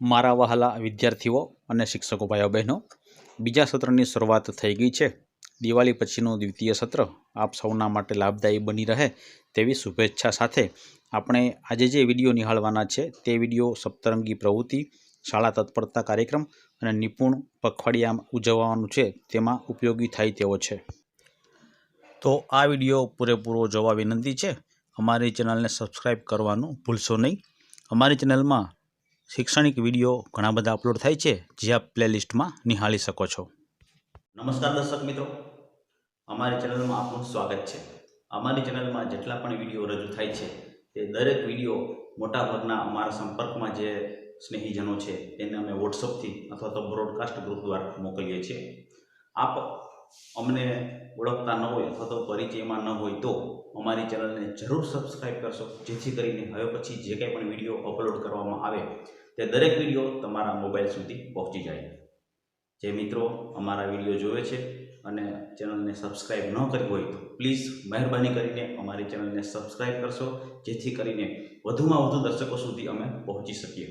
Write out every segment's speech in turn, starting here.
મારા વહાલા વિદ્યાર્થીઓ અને શિક્ષકો ભાઈઓ બહેનો, બીજા સત્રની શરૂઆત થઈ ગઈ છે. દિવાળી પછીનું દ્વિતીય સત્ર આપ સૌના માટે લાભદાયી બની રહે તેવી શુભેચ્છા સાથે આપણે આજે જે વીડિયો નિહાળવાના છે તે વીડિયો સપ્તરંગી પ્રવૃત્તિ, શાળા તત્પરતા કાર્યક્રમ અને નિપુણ પખવાડિયા ઉજવવાનું છે તેમાં ઉપયોગી થાય તેવો છે. તો આ વીડિયો પૂરેપૂરો જોવા વિનંતી છે. અમારી ચેનલને સબસ્ક્રાઈબ કરવાનું ભૂલશો નહીં. અમારી ચેનલમાં શૈક્ષણિક વીડિયો ઘણા બધા અપલોડ થાય છે, જે આપ પ્લેલિસ્ટમાં નિહાળી શકો છો. નમસ્કાર દર્શક મિત્રો. અમારી ચેનલમાં આપનું સ્વાગત છે. અમારી ચેનલમાં જેટલા પણ વીડિયો રજૂ થાય છે, તે દરેક વીડિયો મોટાભાગના અમારા સંપર્કમાં જે સ્નેહીજનો છે, તેને અમે વોટ્સઅપથી અથવા તો બ્રોડકાસ્ટ ગ્રુપ દ્વારા મોકલીએ છીએ. આપ અમને ઓળખતા ન હોય અથવા તો પરિચયમાં ન હોય તો અમારી ચેનલને જરૂર સબસ્ક્રાઈબ કરશો. જેથી કરીને હવે પછી જે કંઈ પણ વીડિયો અપલોડ કરવામાં આવે તે દરેક વીડિયો તમારા મોબાઈલ સુધી પહોંચી જાય. જે મિત્રો અમારા વીડિયો જોવે છે અને ચેનલને સબસ્ક્રાઈબ ન કરી હોય તો પ્લીઝ મહેરબાની કરીને અમારી ચેનલને સબસ્ક્રાઈબ કરશો. જેથી કરીને વધુમાં વધુ દર્શકો સુધી અમે પહોંચી શકીએ.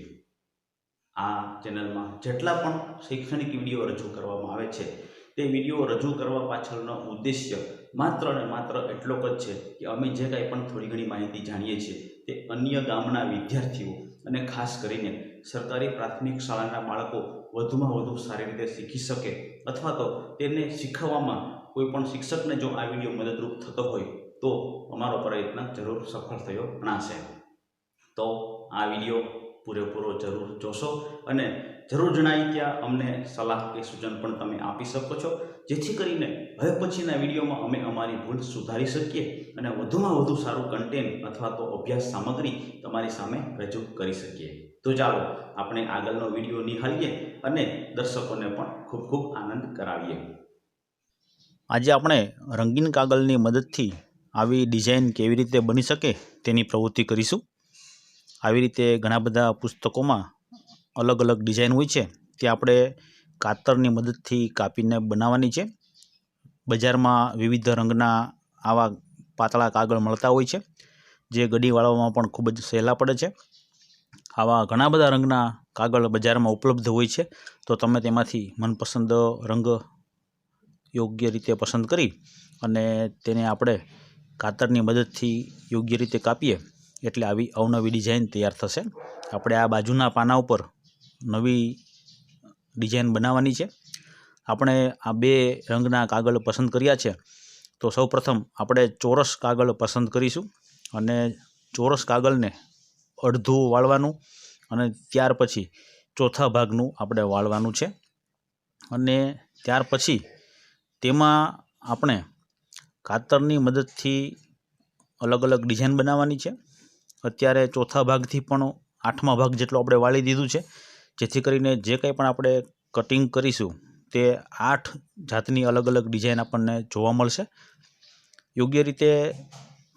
આ ચેનલમાં જેટલા પણ શૈક્ષણિક વીડિયો રજૂ કરવામાં આવે છે તે વીડિયો રજૂ કરવા પાછળનો ઉદ્દેશ્ય માત્ર અને માત્ર એટલો જ છે કે અમે જે કાંઈ પણ થોડી ઘણી માહિતી જાણીએ છીએ તે અન્ય ગામના વિદ્યાર્થીઓ અને ખાસ કરીને સરકારી પ્રાથમિક શાળાના બાળકો વધુમાં વધુ સારી રીતે શીખી શકે અથવા તો તેને શીખવવામાં કોઈપણ શિક્ષકને જો આ વીડિયો મદદરૂપ થતો હોય તો અમારો પ્રયત્ન જરૂર સફળ થયો ગણાશે. તો આ વીડિયો પૂરેપૂરો જરૂર જોશો અને જરૂર જણાવી ત્યાં અમને સલાહ કે સૂચન પણ તમે આપી શકો છો. જેથી કરીને હવે પછીના વિડીયોમાં અમે અમારી ભૂલ સુધારી શકીએ અને વધુમાં વધુ સારું કન્ટેન્ટ અથવા તો અભ્યાસ સામગ્રી તમારી સામે રજૂ કરી શકીએ. તો ચાલો આપણે આગળનો વીડિયો નિહાળીએ અને દર્શકોને પણ ખૂબ ખૂબ આનંદ કરાવીએ. આજે આપણે રંગીન કાગળની મદદથી આવી ડિઝાઇન કેવી રીતે બની શકે તેની પ્રવૃત્તિ કરીશું. આવી રીતે ઘણા બધા પુસ્તકોમાં અલગ અલગ ડિઝાઇન હોય છે તે આપણે કાતરની મદદથી કાપીને બનાવવાની છે. બજારમાં વિવિધ રંગના આવા પાતળા કાગળ મળતા હોય છે, જે ગડી વાળવામાં પણ ખૂબ જ સહેલા પડે છે. આવા ઘણા બધા રંગના કાગળ બજારમાં ઉપલબ્ધ હોય છે, તો તમે તેમાંથી મનપસંદ રંગ યોગ્ય રીતે પસંદ કરી અને તેને આપણે કાતરની મદદથી યોગ્ય રીતે કાપીએ. એટલે આવી અવનવી ડિઝાઇન તૈયાર થશે. આપણે આ બાજુના પાના ઉપર નવી ડિઝાઇન બનાવવાની છે. આપણે આ બે રંગના કાગળ પસંદ કર્યા છે. તો સૌપ્રથમ આપણે ચોરસ કાગળ પસંદ કરીશું અને ચોરસ કાગળને અડધું વાળવાનું અને ત્યાર પછી ચોથા ભાગનું આપણે વાળવાનું છે. અને ત્યાર પછી તેમાં આપણે કાતરની મદદથી અલગ અલગ ડિઝાઇન બનાવવાની છે. અત્યારે ચોથા ભાગથી પણ આઠમા ભાગ જેટલો આપણે વાળી દીધું છે, જેથી કરીને જે કંઈ પણ આપણે કટિંગ કરીશું, તે આઠ જાતની અલગ અલગ ડિઝાઇન આપણને જોવા મળશે. યોગ્ય રીતે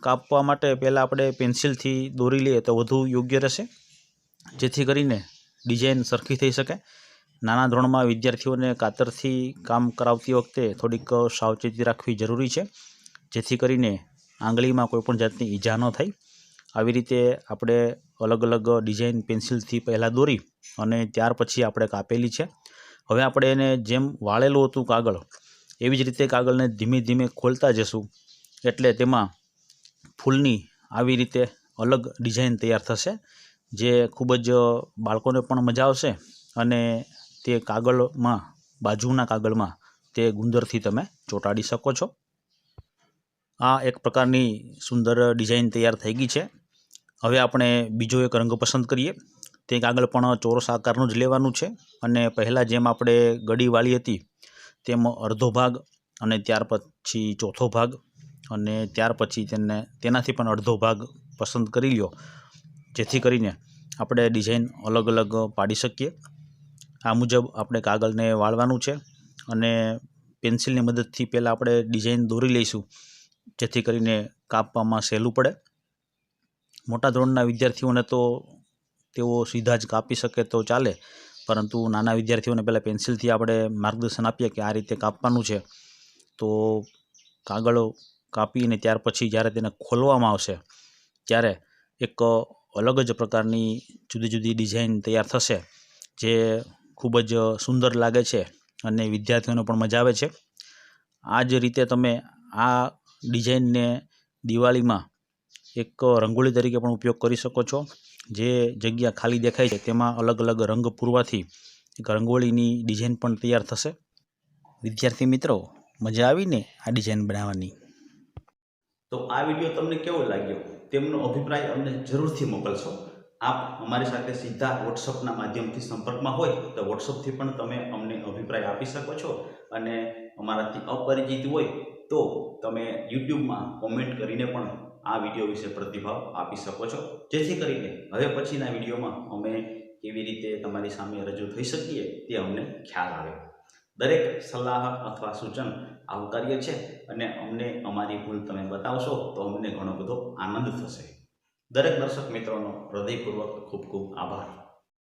કાપવા માટે પહેલાં આપણે પેન્સિલથી દોરી લઈએ તો વધુ યોગ્ય રહેશે, જેથી કરીને ડિઝાઇન સરખી થઈ શકે. નાના ધોરણમાં વિદ્યાર્થીઓને કાતરથી કામ કરાવતી વખતે થોડીક સાવચેતી રાખવી જરૂરી છે, જેથી કરીને આંગળીમાં કોઈપણ જાતની ઈજા ન થાય. આવી રીતે આપણે અલગ અલગ ડિઝાઇન પેન્સિલથી પહેલાં દોરી અને ત્યાર પછી આપણે કાપેલી છે. હવે આપણે એને જેમ વાળેલું હતું કાગળ, એવી જ રીતે કાગળને ધીમે ધીમે ખોલતા જશું. એટલે તેમાં ફૂલની આવી રીતે અલગ ડિઝાઇન તૈયાર થશે, જે ખૂબ જ બાળકોને પણ મજા આવશે અને તે કાગળમાં, બાજુના કાગળમાં તે ગુંદરથી તમે ચોંટાડી શકો છો. આ એક પ્રકારની સુંદર ડિઝાઇન તૈયાર થઈ ગઈ છે. હવે આપણે બીજો એક રંગ પસંદ કરીએ. તે કાગળ પણ ચોરસ આકારનું જ લેવાનું છે. અને પહેલાં જેમ આપણે ગડી વાળી હતી, તેમ અડધો ભાગ અને ત્યાર પછી ચોથો ભાગ અને ત્યાર પછી તેને, તેનાથી પણ અડધો ભાગ પસંદ કરી લ્યો. જેથી કરીને આપણે ડિઝાઇન અલગ અલગ પાડી શકીએ. આ મુજબ આપણે કાગળને વાળવાનું છે અને પેન્સિલની મદદથી પહેલાં આપણે ડિઝાઇન દોરી લઈશું. જેથી કરીને કાપવામાં સહેલું પડે. મોટા ધોરણના વિદ્યાર્થીઓને તો તેઓ સીધા જ કાપી શકે તો ચાલે. પરંતુ નાના વિદ્યાર્થીઓને પહેલાં પેન્સિલથી આપણે માર્ગદર્શન આપીએ કે આ રીતે કાપવાનું છે. તો કાગળો કાપીને ત્યાર પછી જ્યારે તેને ખોલવામાં આવશે, ત્યારે એક અલગ જ પ્રકારની જુદી જુદી ડિઝાઇન તૈયાર થશે, જે ખૂબ જ સુંદર લાગે છે અને વિદ્યાર્થીઓને પણ મજા આવે છે. આ જ રીતે તમે આ ડિઝાઇનને દિવાળીમાં એક રંગોળી તરીકે પણ ઉપયોગ કરી શકો છો. જે જગ્યા ખાલી દેખાય છે, તેમાં અલગ અલગ રંગ પૂરવાથી એક રંગોળીની ડિઝાઇન પણ તૈયાર થશે. વિદ્યાર્થી મિત્રો, મજા આવીને આ ડિઝાઇન બનાવવાની. તો આ વીડિયો તમને કેવો લાગ્યો? તેમનો અભિપ્રાય અમને જરૂરથી મોકલશો. આપ અમારી સાથે સીધા વોટ્સઅપના માધ્યમથી સંપર્કમાં હોય, તો વોટ્સઅપથી પણ તમે અમને અભિપ્રાય આપી શકો છો. અને અમારાથી અપરિચિત હોય, તો તમે યુટ્યુબમાં કોમેન્ટ કરીને પણ આ વીડિયો વિશે પ્રતિભાવ આપી શકો છો. જેથી કરીને હવે પછીના વિડીયોમાં અમે કેવી રીતે તમારી સામે રજૂ થઈ શકીએ તે અમને ખ્યાલ આવે. દરેક સલાહ અથવા સૂચન આવકાર્ય છે અને અમને અમારી ભૂલ તમે બતાવશો તો અમને ઘણો બધો આનંદ થશે. દરેક દર્શક મિત્રોનો હૃદયપૂર્વક ખૂબ ખૂબ આભાર.